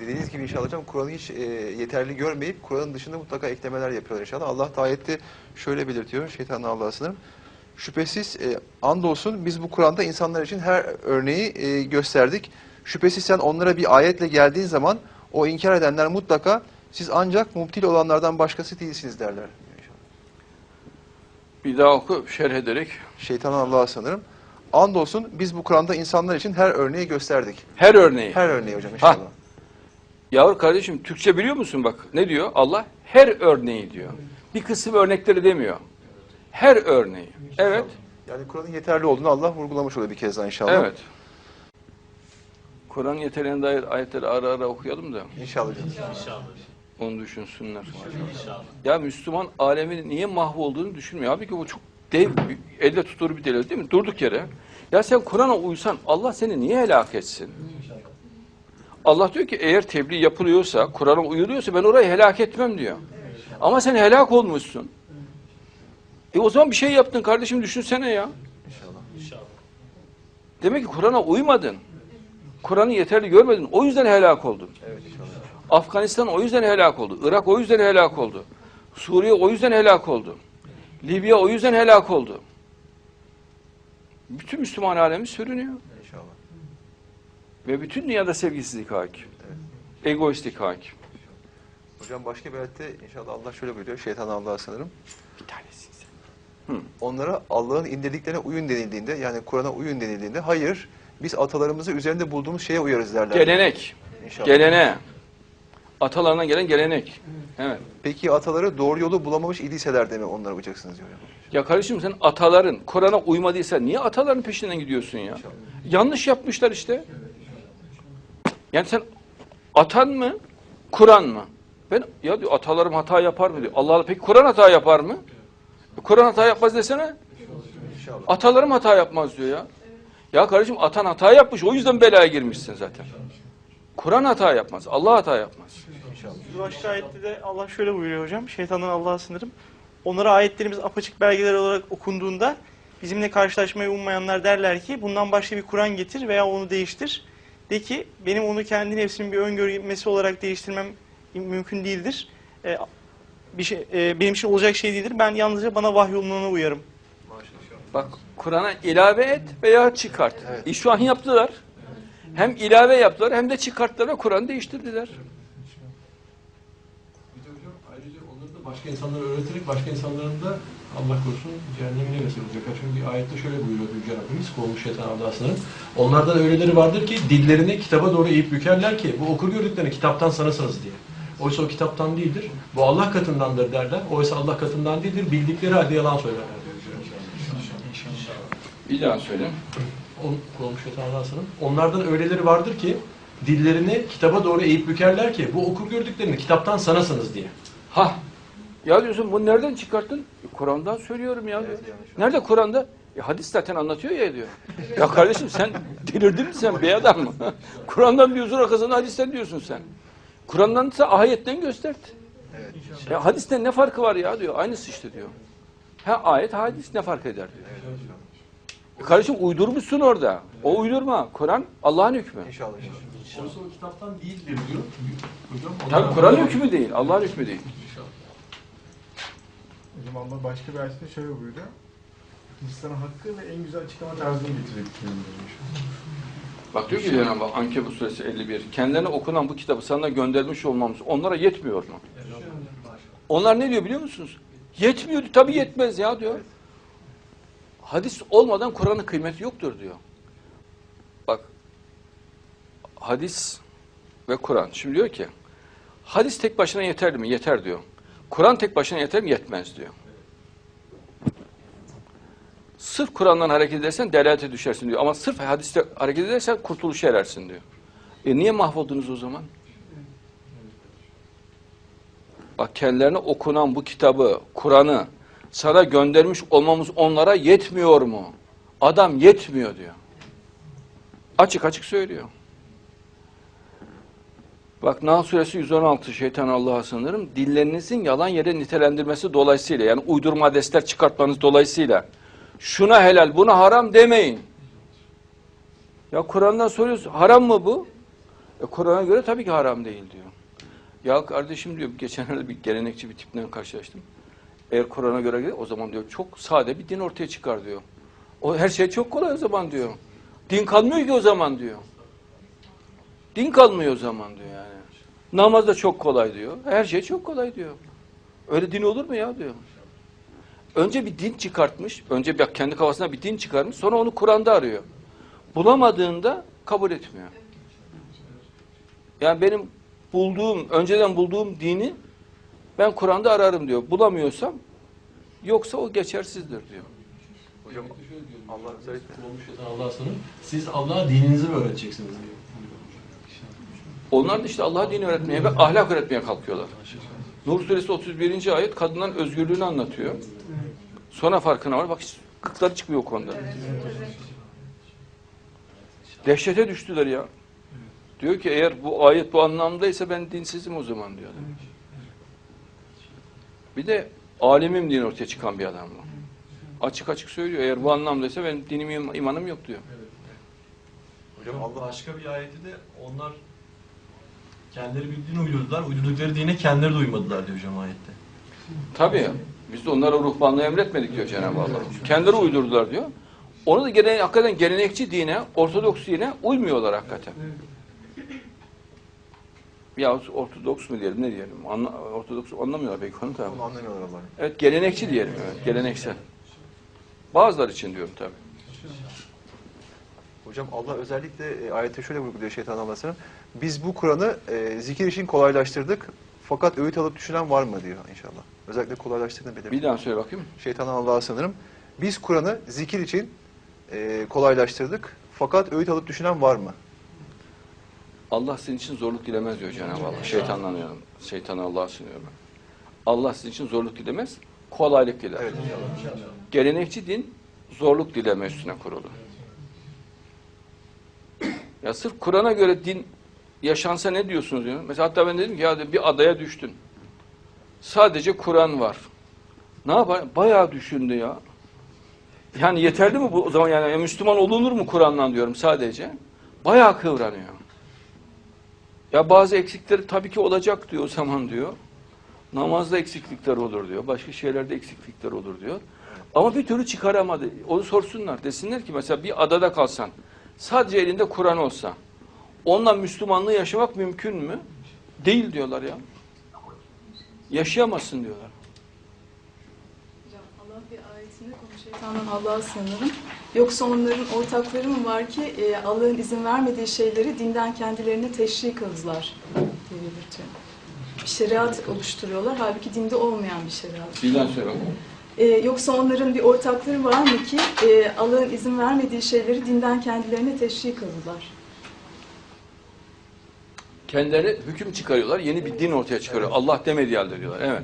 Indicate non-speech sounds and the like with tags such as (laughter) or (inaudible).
Dediğiniz gibi inşallah hocam Kur'an'ı hiç e, yeterli görmeyip Kur'an'ın dışında mutlaka eklemeler yapıyorlar inşallah. Allah ayette şöyle belirtiyor şeytanın Allah'a sınırım. Şüphesiz e, andolsun biz bu Kur'an'da insanlar için her örneği e, gösterdik. Şüphesiz sen onlara bir ayetle geldiğin zaman o inkar edenler mutlaka siz ancak mubtil olanlardan başkası değilsiniz derler. İnşallah. Bir daha oku şerh ederek. Şeytanın Allah'a sanırım. Andolsun biz bu Kur'an'da insanlar için her örneği gösterdik. Her örneği. Her örneği hocam inşallah. Yavru kardeşim Türkçe biliyor musun bak ne diyor Allah? Her örneği diyor. Bir kısım örnekleri demiyor. Her örneği. Evet. Yani Kur'an'ın yeterli olduğunu Allah vurgulamış oluyor bir kez daha inşallah. Evet. Kur'an yeterliğine dair ayetleri ara ara okuyalım da İnşallah hocam. onu düşünsünler. Ya Müslüman alemin niye mahvolduğunu düşünmüyor. Abi ki bu çok dev, bir- elde tutulur bir delil değil mi? Durduk yere. Ya sen Kur'an'a uysan Allah seni niye helak etsin? Allah diyor ki eğer tebliğ yapılıyorsa, Kur'an'a uyuluyorsa ben orayı helak etmem diyor. Ama sen helak olmuşsun. E o zaman bir şey yaptın kardeşim düşünsene ya. İnşallah. Demek ki Kur'an'a uymadın. Kur'an'ı yeterli görmedin. O yüzden helak oldun. Evet inşallah. Afganistan o yüzden helak oldu. Irak o yüzden helak oldu. Suriye o yüzden helak oldu. Libya o yüzden helak oldu. Bütün Müslüman alemi sürünüyor. İnşallah. Ve bütün dünyada sevgisizlik hakim. Egoistlik hakim. Hocam başka bir ayette inşallah Allah şöyle buyuruyor. Şeytan Allah'a sanırım. Bir tanesin sen. Onlara Allah'ın indirdiklerine uyun denildiğinde yani Kur'an'a uyun denildiğinde hayır biz atalarımızı üzerinde bulduğumuz şeye uyarız derler. Gelenek. İnşallah. Gelene. Atalarına gelen gelenek. Evet. Peki ataları doğru yolu bulamamış idiyseler de mi onlara uyacaksınız diyor. Ya kardeşim sen ataların Kur'an'a uymadıysa niye ataların peşinden gidiyorsun ya? Yanlış yapmışlar işte. Yani sen atan mı, Kur'an mı? Ben ya diyor atalarım hata yapar mı diyor. Allah Allah peki Kur'an hata yapar mı? Kur'an hata yapmaz desene. İnşallah. Atalarım hata yapmaz diyor ya. Ya kardeşim atan hata yapmış o yüzden belaya girmişsin zaten. Kur'an hata yapmaz. Allah hata yapmaz. İnşallah. Bu başka ayette de Allah şöyle buyuruyor hocam. Şeytandan Allah'a sınırım. Onlara ayetlerimiz apaçık belgeler olarak okunduğunda bizimle karşılaşmayı ummayanlar derler ki bundan başka bir Kur'an getir veya onu değiştir. De ki benim onu kendi nefsimin bir öngörmesi olarak değiştirmem mümkün değildir. Ee, bir şey, e, benim için olacak şey değildir. Ben yalnızca bana vahyolunana uyarım. Bak Kur'an'a ilave et veya çıkart. Evet. E, şu an yaptılar. Hem ilave yaptılar hem de çıkarttılar ve Kur'an'ı değiştirdiler. Bir de hocam ayrıca onları da başka insanlara öğreterek başka insanların da Allah korusun cehennemine vesile olacak. Çünkü bir ayette şöyle buyuruyor Yüce Rabbimiz, kovmuş şeytan sınırım. Onlardan öyleleri vardır ki dillerini kitaba doğru eğip bükerler ki bu okur gördüklerini kitaptan sanasınız diye. Oysa o kitaptan değildir. Bu Allah katındandır derler. Oysa Allah katından değildir. Bildikleri halde yalan söylerler diyor Yüce Rabbimiz. Bir daha söyle. On, kovmuş şeytan sınırım. Onlardan öyleleri vardır ki dillerini kitaba doğru eğip bükerler ki bu okur gördüklerini kitaptan sanasınız diye. Ha. Ya diyorsun bunu nereden çıkarttın? E, Kur'an'dan söylüyorum ya diyor. Nerede Kur'an'da? E, hadis zaten anlatıyor ya diyor. Ya kardeşim sen delirdin mi sen bir adam mı? (laughs) Kur'an'dan diyorsun arkasından hadisten diyorsun sen. Kur'an'dan ise ayetten göstert. Evet. Ya hadisten ne farkı var ya diyor. Aynısı işte diyor. Ha ayet hadis ne fark eder diyor. E, kardeşim uydurmuşsun orada. O uydurma. Kur'an Allah'ın hükmü. İnşallah. inşallah. Oysa o kitaptan değildir diyor. Hocam, Tabii Kur'an hükmü değil. Allah'ın hükmü değil. İnşallah. Hocam Allah başka bir ayette şöyle buyuruyor. İnsanın hakkı ve en güzel açıklama tarzını getirip. Bak diyor ki Cenab-ı Hak Ankebut suresi 51. Kendilerine okunan bu kitabı sana göndermiş olmamız onlara yetmiyor mu? Onlar ne diyor biliyor musunuz? Yetmiyor. Tabii yetmez ya diyor. Hadis olmadan Kur'an'ın kıymeti yoktur diyor. Bak hadis ve Kur'an. Şimdi diyor ki hadis tek başına yeterli mi? Yeter diyor. Kur'an tek başına yeter mi? Yetmez diyor. Sırf Kur'an'dan hareket edersen delalete düşersin diyor. Ama sırf hadiste hareket edersen kurtuluşa erersin diyor. E niye mahvoldunuz o zaman? Bak kendilerine okunan bu kitabı, Kur'an'ı sana göndermiş olmamız onlara yetmiyor mu? Adam yetmiyor diyor. Açık açık söylüyor. Bak Nahl suresi 116 şeytan Allah'a sınırım. Dillerinizin yalan yere nitelendirmesi dolayısıyla yani uydurma hadisler çıkartmanız dolayısıyla şuna helal buna haram demeyin. Ya Kur'an'dan soruyorsun haram mı bu? E, Kur'an'a göre tabii ki haram değil diyor. Ya kardeşim diyor geçenlerde bir gelenekçi bir tiple karşılaştım. Eğer Kur'an'a göre göre o zaman diyor çok sade bir din ortaya çıkar diyor. O her şey çok kolay o zaman diyor. Din kalmıyor ki o zaman diyor. Din kalmıyor o zaman diyor yani. Namaz da çok kolay diyor. Her şey çok kolay diyor. Öyle din olur mu ya diyor. Önce bir din çıkartmış. Önce bir kendi kafasına bir din çıkarmış. Sonra onu Kur'an'da arıyor. Bulamadığında kabul etmiyor. Yani benim bulduğum, önceden bulduğum dini ben Kur'an'da ararım diyor. Bulamıyorsam yoksa o geçersizdir diyor. Hocam Allah sınır. Siz Allah'a dininizi mi öğreteceksiniz diyor. Onlar da işte Allah'a din öğretmeye ve ahlak öğretmeye kalkıyorlar. Nur suresi 31. ayet kadınların özgürlüğünü anlatıyor. Sonra farkına var. Bak hiç gıkları çıkmıyor o konuda. Dehşete düştüler ya. Diyor ki eğer bu ayet bu anlamdaysa ben dinsizim o zaman diyor. Bir de alemim diye ortaya çıkan bir adam bu. Açık açık söylüyor. Eğer bu anlamdaysa ben dinim im- imanım yok diyor. hocam Allah Başka bir ayette de onlar kendileri bir din uydurdular. Uydurdukları dine kendileri de uymadılar diyor hocam ayette. Tabii. Biz de onlara ruhbanlığı emretmedik diyor Cenab-ı Allah. Kendileri uydurdular diyor. Onu da gene, hakikaten gelenekçi dine, Ortodoks dine uymuyorlar hakikaten. Ya Ortodoks mu diyelim ne diyelim? Anla, Ortodoks anlamıyorlar belki onu tabii. anlamıyorlar Allah. Evet gelenekçi diyelim evet geleneksel. Bazıları için diyorum tabii. Hocam Allah özellikle e, ayette şöyle vurguluyor şeytan Allah'ın. Biz bu Kur'an'ı e, zikir için kolaylaştırdık. Fakat öğüt alıp düşünen var mı diyor inşallah. Özellikle kolaylaştırdığını belirtiyor. Bir daha söyle bakayım. Şeytan Allah'a sanırım. Biz Kur'an'ı zikir için e, kolaylaştırdık. Fakat öğüt alıp düşünen var mı? Allah sizin için zorluk dilemez diyor Cenab-ı Allah. Şeytanlanıyorum. Şeytana Allah'a sunuyorum. Allah sizin için zorluk dilemez, kolaylık diler. Evet inşallah. Gelenekçi din zorluk dileme üstüne kurulu. Ya sırf Kur'an'a göre din yaşansa ne diyorsunuz diyor. Mesela hatta ben dedim ki ya bir adaya düştün. Sadece Kur'an var. Ne yapar? Bayağı düşündü ya. Yani yeterli mi bu o zaman yani Müslüman olunur mu Kur'an'dan diyorum sadece. Bayağı kıvranıyor. Ya bazı eksikleri tabii ki olacak diyor o zaman diyor. Namazda eksiklikler olur diyor. Başka şeylerde eksiklikler olur diyor. Ama bir türlü çıkaramadı. Onu sorsunlar. Desinler ki mesela bir adada kalsan sadece elinde Kur'an olsa onunla Müslümanlığı yaşamak mümkün mü? Değil diyorlar ya. Yaşayamazsın diyorlar. Allah bir ayetinde konu şeytandan Allah'a sığınırım. Yoksa onların ortakları mı var ki e, Allah'ın izin vermediği şeyleri dinden kendilerine teşri kıldılar diye belirtiyor. Bir şeriat oluşturuyorlar. Halbuki dinde olmayan bir şeriat. Birden söyle. E, yoksa onların bir ortakları var mı ki e, Allah'ın izin vermediği şeyleri dinden kendilerine teşri kıldılar. Kendileri hüküm çıkarıyorlar. Yeni bir din ortaya çıkarıyor. Allah demediği halde diyorlar. Evet.